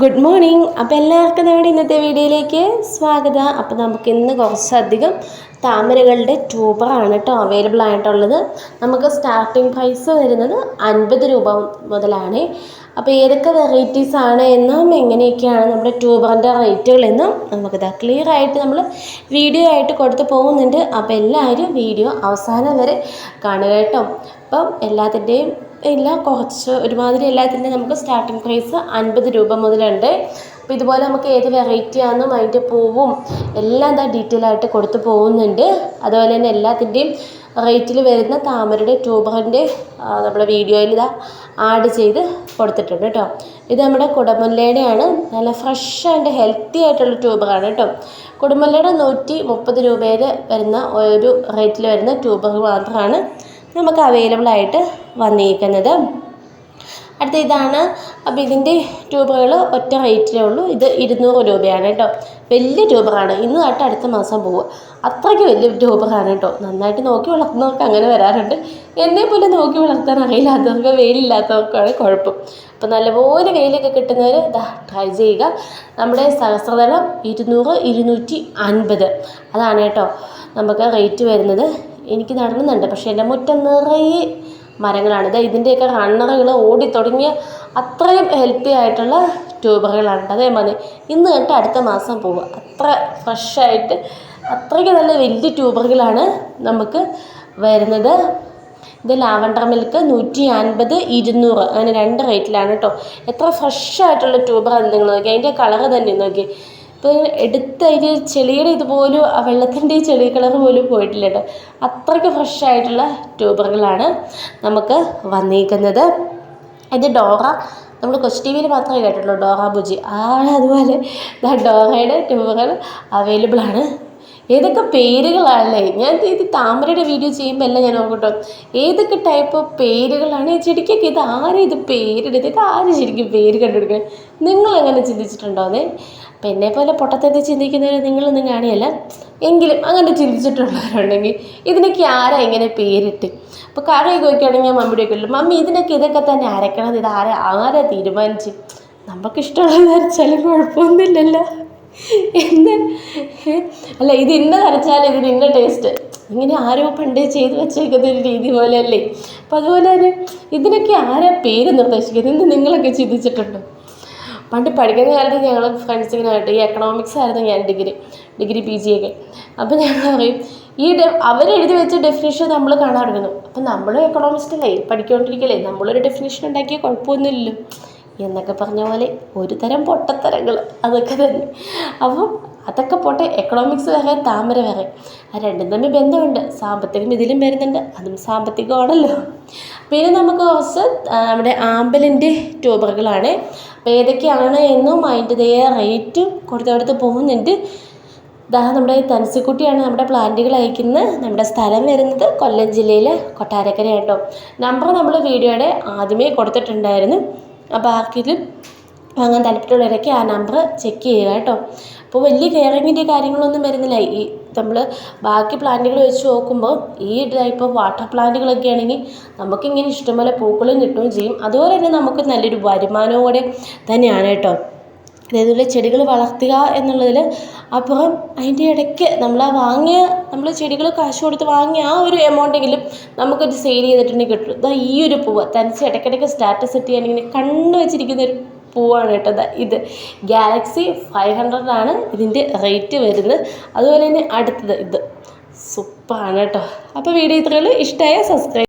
Good morning അപ്പോൾ എല്ലാവർക്കും നമ്മുടെ ഇന്നത്തെ വീഡിയോയിലേക്ക് സ്വാഗതം. അപ്പോൾ നമുക്ക് ഇന്ന് കുറച്ചധികം താമരകളുടെ ട്യൂബറാണ് കേട്ടോ അവൈലബിൾ ആയിട്ടുള്ളത്. നമുക്ക് സ്റ്റാർട്ടിംഗ് പ്രൈസ് വരുന്നത് അൻപത് രൂപ മുതലാണ്. അപ്പോൾ ഏതൊക്കെ വെറൈറ്റീസ് ആണ് എന്നും എങ്ങനെയൊക്കെയാണ് നമ്മുടെ ട്യൂബറിന്റെ റേറ്റുകൾ എന്നും നമുക്കിത് ക്ലിയർ ആയിട്ട് നമ്മൾ വീഡിയോ ആയിട്ട് കൊടുത്ത് പോകുന്നുണ്ട്. അപ്പോൾ എല്ലാവരും വീഡിയോ അവസാനം വരെ കാണുക കേട്ടോ അപ്പം എല്ലാത്തിന്റെയും എല്ലാം കുറച്ച് ഒരുമാതിരി എല്ലാത്തിന്റെയും നമുക്ക് സ്റ്റാർട്ടിംഗ് പ്രൈസ് അൻപത് രൂപ മുതലുണ്ട്. അപ്പോൾ ഇതുപോലെ നമുക്ക് ഏത് വെറൈറ്റി ആണെന്നും അതിന്റെ പൂവും എല്ലാം എന്താ ഡീറ്റെയിൽ ആയിട്ട് കൊടുത്തു പോകുന്നുണ്ട്. അതുപോലെ തന്നെ എല്ലാത്തിന്റെയും റേറ്റിൽ വരുന്ന താമരയുടെ ട്യൂബറിന്റെ നമ്മുടെ വീഡിയോയിൽ ഇതാ ആഡ് ചെയ്ത് കൊടുത്തിട്ടുണ്ട് കേട്ടോ. ഇത് നമ്മുടെ കുടമുല്ലയുടെയാണ്. നല്ല ഫ്രഷ് ആൻഡ് ഹെൽത്തി ആയിട്ടുള്ള ട്യൂബറാണ് കേട്ടോ. കുടമുല്ലയുടെ നൂറ്റി മുപ്പത് രൂപയിൽ വരുന്ന ഒരു റേറ്റിൽ വരുന്ന ട്യൂബർ മാത്രമാണ് നമുക്ക് അവൈലബിൾ ആയിട്ട് വന്നിരിക്കുന്നത് അടുത്ത ഇതാണ് അപ്പോൾ ഇതിന്റെ ട്യൂബുകൾ ഒറ്റ റേറ്റിലേ ഉള്ളൂ. ഇത് ഇരുന്നൂറ് രൂപയാണ് കേട്ടോ. വലിയ ട്യൂബറാണ് ഇന്ന് തൊട്ട് അടുത്ത മാസം പോവുക. അത്രയ്ക്ക് വലിയ ട്യൂബറാണ് കേട്ടോ. നന്നായിട്ട് നോക്കി വളർത്തുന്നവർക്ക് അങ്ങനെ വരാറുണ്ട്. എന്നെ പോലെ നോക്കി വളർത്താൻ അറിയില്ലാത്തവർക്ക് വെയിലില്ലാത്തവർക്കാണ് കുഴപ്പം. അപ്പോൾ നല്ലപോലെ വെയിലൊക്കെ കിട്ടുന്നവർ ഇതാ ട്രൈ ചെയ്യുക. നമ്മുടെ സഹസ്രതലം ഇരുന്നൂറ് ഇരുന്നൂറ്റി അൻപത്. അതാണ് കേട്ടോ നമുക്ക് റേറ്റ് വരുന്നത്. എനിക്ക് നടന്നുണ്ട് പക്ഷേ എന്റെ മുറ്റം നിറയെ മരങ്ങളാണ്. ഇത് ഇതിന്റെയൊക്കെ റണ്ണറുകൾ ഓടി തുടങ്ങിയ അത്രയും ഹെൽത്തി ആയിട്ടുള്ള ട്യൂബറുകളാണ് അതേമാതിരി ഇന്ന് തൊട്ട് അടുത്ത മാസം പോവുക. അത്ര ഫ്രഷായിട്ട് അത്രയ്ക്ക് നല്ല വലിയ ട്യൂബറുകളാണ് നമുക്ക് വരുന്നത്. ഇത് ലാവണ്ടർ മിൽക്ക് നൂറ്റി അൻപത് ഇരുന്നൂറ്. അങ്ങനെ രണ്ട് റേറ്റിലാണ് കേട്ടോ. എത്ര ഫ്രഷ് ആയിട്ടുള്ള ട്യൂബറാണ് നിങ്ങൾ നോക്കി അതിന്റെ കളറ് തന്നെ നോക്കി ഇപ്പോൾ എടുത്ത് അതിന് ചെളിയുടെ ഇതുപോലും ആ വെള്ളത്തിന്റെ ചെളി കളർ പോലും പോയിട്ടില്ല കേട്ടോ അത്രയ്ക്ക് ഫ്രഷ് ആയിട്ടുള്ള ട്യൂബറുകളാണ് നമുക്ക് വന്നിരിക്കുന്നത്. ഇത് ഡോറ നമ്മൾ കൊച്ചു ടി വിയിൽ മാത്രമേ കേട്ടിട്ടുള്ളൂ ഡോറ ബുജി. ആ അതുപോലെ ഡോറയുടെ ട്യൂബറുകൾ അവൈലബിൾ ആണ്. ഏതൊക്കെ പേരുകളാണല്ലേ? ഞാൻ ഇത് താമരയുടെ വീഡിയോ ചെയ്യുമ്പോൾ എല്ലാം ഞാൻ നോക്കട്ടോ ഏതൊക്കെ ടൈപ്പ് ഓഫ് പേരുകളാണ്? ഈ ചെടിക്കൊക്കെ ഇത് ആരും ഇത് പേരിടുന്നത്? ഇത് ആരും ശരിക്കും പേര് കണ്ടുപിടിക്കുന്നത് നിങ്ങൾ അങ്ങനെ ചിന്തിച്ചിട്ടുണ്ടോ അതെ? അപ്പം എന്നെ പോലെ പൊട്ടത്തേത് ചിന്തിക്കുന്നവർ നിങ്ങളൊന്നും കാണിയല്ല. എങ്കിലും അങ്ങനെ ചിന്തിച്ചിട്ടുള്ളവരുണ്ടെങ്കിൽ ഇതിനൊക്കെ ആരാ ഇങ്ങനെ പേരിട്ട്? അപ്പോൾ കറിയൊക്കെ വയ്ക്കുകയാണെങ്കിൽ ഞാൻ മമ്മിയുടെ ഒക്കെ മമ്മി ഇതിനൊക്കെ ഇതൊക്കെ തന്നെ അരക്കണം ഇത് ആരാ ആരാ തീരുമാനിച്ച്? നമുക്കിഷ്ടമുള്ളത് അരച്ചാലും കുഴപ്പമൊന്നുമില്ലല്ലോ. എന്ത്? അല്ല ഇത് ഇന്നത് അരച്ചാൽ ഇതിന് ഇന്ന ടേസ്റ്റ് ഇങ്ങനെ ആരോ പണ്ടേ ചെയ്ത് വെച്ചേക്കുന്ന ഒരു രീതി പോലെയല്ലേ? അപ്പം അതുപോലെ തന്നെ ഇതിനൊക്കെ ആരാ പേര് നിർദ്ദേശിക്കുന്നത്? ഇന്ന് നിങ്ങളൊക്കെ ചിന്തിച്ചിട്ടുണ്ടോ? പണ്ട് പഠിക്കുന്ന കാലത്ത് ഞങ്ങൾ ഫ്രണ്ട്സ് ഇങ്ങനെ ഫ്രണ്ട്സിനായിട്ട് ഈ എക്കണോമിക്സ് ആയിരുന്നു ഞാൻ ഡിഗ്രി ഡിഗ്രി പി ജി ഒക്കെ. അപ്പോൾ ഞങ്ങൾ പറയും ഈ ഡെ എഴുതി വെച്ച ഡെഫിനേഷൻ നമ്മൾ കാണാറുണ്ട് അപ്പം നമ്മളും എക്കണോമിസ്റ്റല്ലേ പഠിക്കൊണ്ടിരിക്കലേ നമ്മളൊരു ഡെഫിനേഷൻ ഉണ്ടാക്കിയാൽ കുഴപ്പമൊന്നുമില്ലല്ലോ. എന്നൊക്കെ പറഞ്ഞ പോലെ ഒരു തരം പൊട്ടത്തരങ്ങൾ അതൊക്കെ തന്നെ. അപ്പം അതൊക്കെ പോട്ടെ എക്കണോമിക്സ് വേറെ താമര വേറെ. ആ രണ്ടും തമ്മിൽ ബന്ധമുണ്ട്. സാമ്പത്തികം ഇതിലും വരുന്നുണ്ട് അതും സാമ്പത്തികമാണല്ലോ. പിന്നെ നമുക്ക് കുറച്ച് നമ്മുടെ ആമ്പലിന്റെ ട്യൂബറുകളാണ് അപ്പോൾ ഏതൊക്കെയാണ് എന്നും അതിന്റെതേ റേറ്റും കൊടുത്ത് കൊടുത്ത് പോകുന്നുണ്ട്. ഇതാ നമ്മുടെ തൻസിക്കുട്ടിയാണ് നമ്മുടെ പ്ലാന്റുകൾ അയക്കുന്നത്. നമ്മുടെ സ്ഥലം വരുന്നത് കൊല്ലം ജില്ലയിലെ കൊട്ടാരക്കര കേട്ടോ നമ്പർ നമ്മൾ വീഡിയോയുടെ ആദ്യമേ കൊടുത്തിട്ടുണ്ടായിരുന്നു. അപ്പോൾ ആർക്കെങ്കിലും വാങ്ങാൻ താല്പര്യമുള്ളവരൊക്കെ ആ നമ്പർ ചെക്ക് ചെയ്യുക കേട്ടോ. അപ്പോൾ വലിയ കെയറിങ്ങിന്റെ കാര്യങ്ങളൊന്നും വരുന്നില്ല. ഈ നമ്മൾ ബാക്കി പ്ലാന്റുകൾ വെച്ച് നോക്കുമ്പോൾ ഈ ടൈപ്പ് ഓഫ് വാട്ടർ പ്ലാന്റുകളൊക്കെ ആണെങ്കിൽ നമുക്കിങ്ങനെ ഇഷ്ടംപോലെ പൂക്കളും കിട്ടുകയും ചെയ്യും. അതുപോലെ തന്നെ നമുക്ക് നല്ലൊരു വരുമാനവും കൂടെ തന്നെയാണ് കേട്ടോ. അതേപോലെ ചെടികൾ വളർത്തുക എന്നുള്ളതിൽ അപ്പുറം അതിന്റെ ഇടയ്ക്ക് നമ്മൾ ആ വാങ്ങിയ നമ്മൾ ചെടികൾ കാശ് കൊടുത്ത് വാങ്ങിയ ആ ഒരു എമൗണ്ടെങ്കിലും നമുക്കത് സെയിൽ ചെയ്തിട്ടുണ്ടെങ്കിൽ കിട്ടും. ഇതാ ഈ ഒരു പൂവ്. തനിച്ച് ഇടയ്ക്കിടയ്ക്ക് സ്റ്റാറ്റസ് ഇട്ട് ഇങ്ങനെ കണ്ണു വെച്ചിരിക്കുന്ന ഒരു പൂവാണ് കേട്ടോ ഇത് ഗാലക്സി ഫൈവ് ഹൺഡ്രഡ് ആണ് ഇതിന്റെ റേറ്റ് വരുന്നത്. അതുപോലെ തന്നെ അടുത്തത് ഇത്. സൂപ്പറാണ് കേട്ടോ. അപ്പോൾ വീഡിയോ ഇത്രയുള്ളൂ ഇഷ്ടമായ സബ്സ്ക്രൈബ്